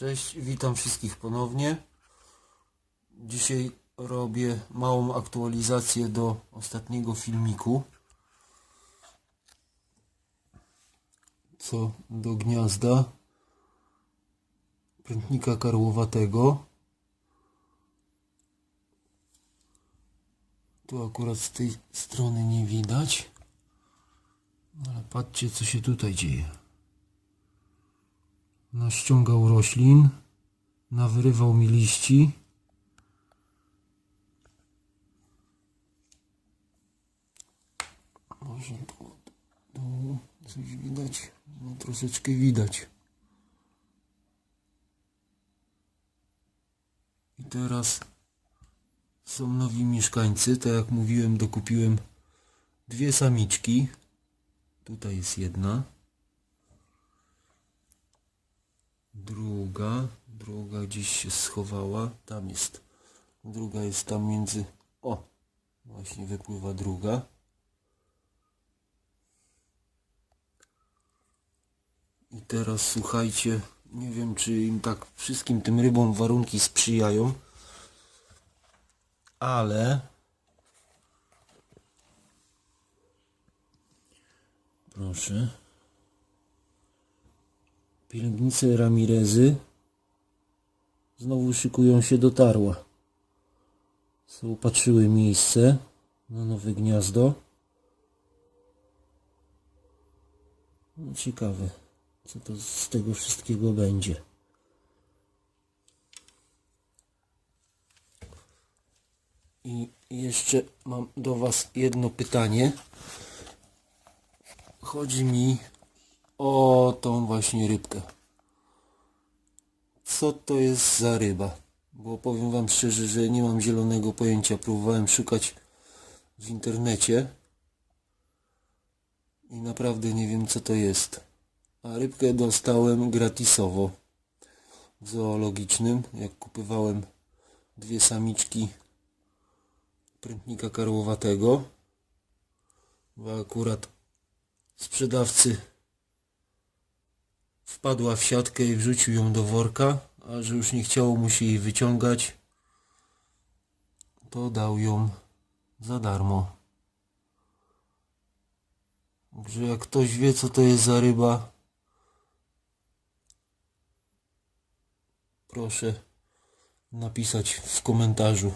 Cześć, witam wszystkich ponownie. Dzisiaj robię małą aktualizację do ostatniego filmiku. Co do gniazda prętnika karłowatego. Tu akurat z tej strony nie widać. Ale patrzcie co się tutaj dzieje naściągał roślin, nawyrywał mi liści. Może tu dołu coś widać? No troszeczkę widać. I teraz są nowi mieszkańcy. Tak jak mówiłem, dokupiłem dwie samiczki. Tutaj jest jedna. Druga, druga gdzieś się schowała. Tam jest. Druga jest tam między. O! Właśnie wypływa druga. I teraz słuchajcie, nie wiem czy im tak wszystkim tym rybom warunki sprzyjają, ale proszę. Pielęgnice Ramirezy znowu szykują się do tarła. Zaopatrzyły miejsce na nowe gniazdo. No, ciekawe, co to z tego wszystkiego będzie. I jeszcze mam do Was jedno pytanie. Chodzi mi o tą właśnie rybkę. Co to jest za ryba? Bo powiem wam szczerze, że nie mam zielonego pojęcia. Próbowałem szukać w internecie i naprawdę nie wiem co to jest. A rybkę dostałem gratisowo w zoologicznym, jak kupywałem dwie samiczki prętnika karłowatego. Bo akurat sprzedawcy wpadła w siatkę i wrzucił ją do worka, a że już nie chciało mu się jej wyciągać, to dał ją za darmo. Także jak ktoś wie co to jest za ryba, proszę napisać w komentarzu.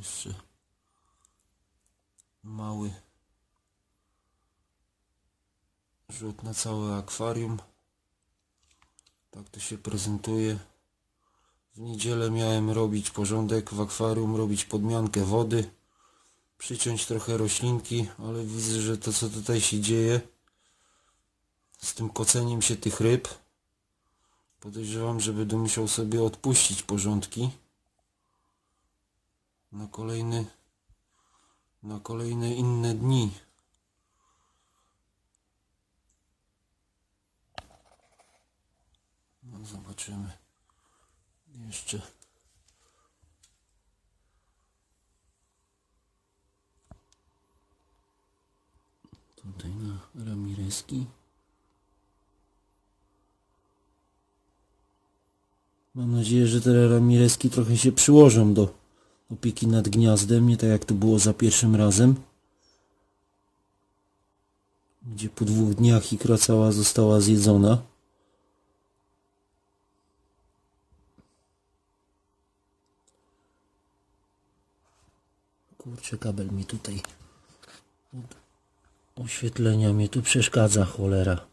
Jeszcze mały rzut na całe akwarium. Tak to się prezentuje. W niedzielę miałem robić porządek w akwarium, robić podmiankę wody, przyciąć trochę roślinki, ale widzę, że to co tutaj się dzieje z tym koceniem się tych ryb, podejrzewam, że będę musiał sobie odpuścić porządki na kolejny na kolejne inne dni. No zobaczymy. Jeszcze tutaj na Ramireski. Mam nadzieję, że te Ramireski trochę się przyłożą do opieki nad gniazdem, nie tak jak to było za pierwszym razem. Gdzie po dwóch dniach ikra cała została zjedzona. Kurczę, kabel mi tutaj oświetlenia mnie tu przeszkadza, cholera.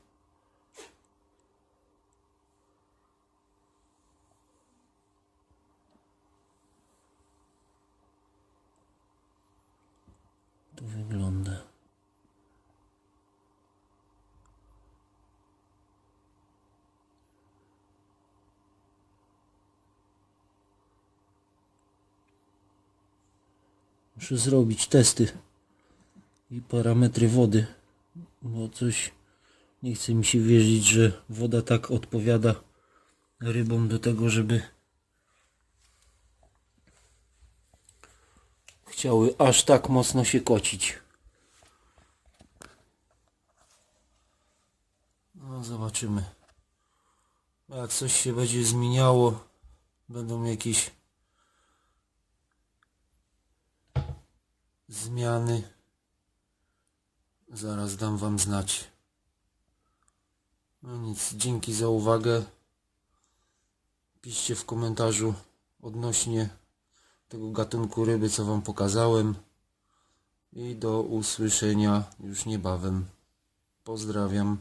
Wygląda. Muszę zrobić testy i parametry wody, bo coś nie chce mi się wierzyć, że woda tak odpowiada rybom do tego, żeby chciały aż tak mocno się kocić. No zobaczymy. Jak coś się będzie zmieniało, będą jakieś zmiany. Zaraz dam wam znać. No nic, dzięki za uwagę. Piszcie w komentarzu odnośnie tego gatunku ryby, co wam pokazałem. I do usłyszenia już niebawem. Pozdrawiam.